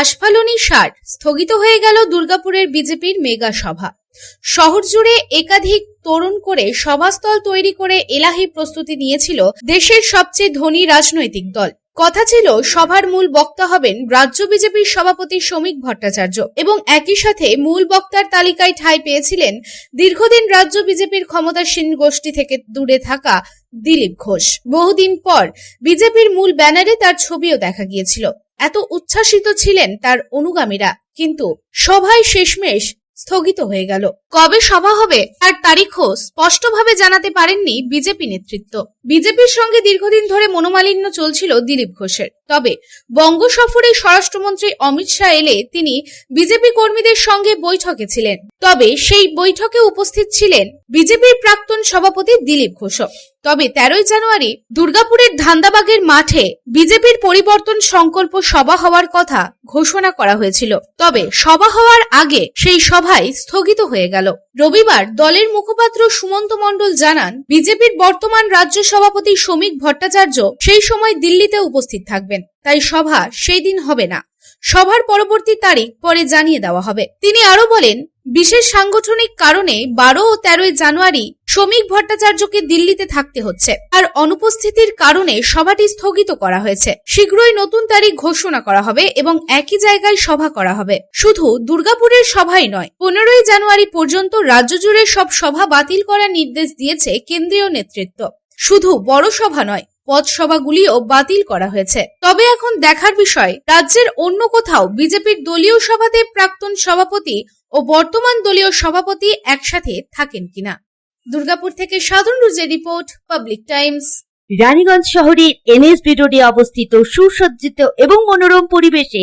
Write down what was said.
আশফালনী সার স্থগিত হয়ে গেল দুর্গাপুরের বিজেপির মেগা সভা। শহর জুড়ে একাধিক তরুণ করে সভাস্থল তৈরি করে এলাহি প্রস্তুতি নিয়েছিল দেশের সবচেয়ে ধনী রাজনৈতিক দল। কথা ছিল, সভার মূল বক্তা হবেন রাজ্য বিজেপির সভাপতি শ্রমিক ভট্টাচার্য এবং একই সাথে মূল বক্তার তালিকায় ঠাঁই পেয়েছিলেন দীর্ঘদিন রাজ্য বিজেপির ক্ষমতাসীন গোষ্ঠী থেকে দূরে থাকা দিলীপ ঘোষ। বহুদিন পর বিজেপির মূল ব্যানারে তার ছবিও দেখা গিয়েছিল। এত উচ্ছ্বাসিত ছিলেন তার অনুগামীরা, কিন্তু সভায় শেষমেশ স্থগিত হয়ে গেল। কবে সভা হবে তার তারিখও স্পষ্টভাবে জানাতে পারেননি বিজেপি নেতৃত্ব। বিজেপির সঙ্গে দীর্ঘদিন ধরে মনোমালিন্য চলছিল দিলীপ ঘোষের। তবে বঙ্গ সফরে স্বরাষ্ট্রমন্ত্রী অমিত শাহ এলে তিনি বিজেপি কর্মীদের সঙ্গে বৈঠকে ছিলেন। তবে সেই বৈঠকে উপস্থিত ছিলেন বিজেপির প্রাক্তন সভাপতি দিলীপ ঘোষ তবে তেরোই জানুয়ারি দুর্গাপুরের ধান্দাবাগের মাঠে বিজেপির পরিবর্তন সংকল্প সভা হওয়ার কথা ঘোষণা করা হয়েছিল। তবে সভা হওয়ার আগে সেই সভায় স্থগিত হয়ে গেল। রবিবার দলের মুখপাত্র সুমন্ত মণ্ডল জানান, বিজেপির বর্তমান রাজ্য সভাপতি শ্রমিক ভট্টাচার্য সেই সময় দিল্লিতে উপস্থিত থাকবেন। তাই সভা সেই দিন হবে না। সভার পরবর্তী তারিখ পরে জানিয়ে দেওয়া হবে। তিনি আরও বলেন, বিশেষ সাংগঠনিক কারণে বারো ও তেরোই জানুয়ারি শ্রমিক ভট্টাচার্যকে দিল্লিতে থাকতে হচ্ছে। আর অনুপস্থিতির কারণে সভাটি স্থগিত করা হয়েছে। শীঘ্রই নতুন তারিখ ঘোষণা করা হবে এবং একই জায়গায় সভা করা হবে। শুধু দুর্গাপুরের সভাই নয়, পনেরোই জানুয়ারি পর্যন্ত রাজ্য জুড়ে সব সভা বাতিল করার নির্দেশ দিয়েছে কেন্দ্রীয় নেতৃত্ব। শুধু বড় সভা নয় পথসভাগুলিও বাতিল করা হয়েছে। তবে এখন দেখার বিষয়, রাজ্যের অন্য কোথাও বিজেপির দলীয় সভাতে প্রাক্তন সভাপতি ও বর্তমান দলীয় সভাপতি একসাথে থাকেন কিনা? দুর্গাপুর থেকে সাধারণ রুজের রিপোর্ট, পাবলিক টাইমস। রানীগঞ্জ শহরের এনএসবি রোডে অবস্থিত সুসজ্জিত এবং মনোরম পরিবেশে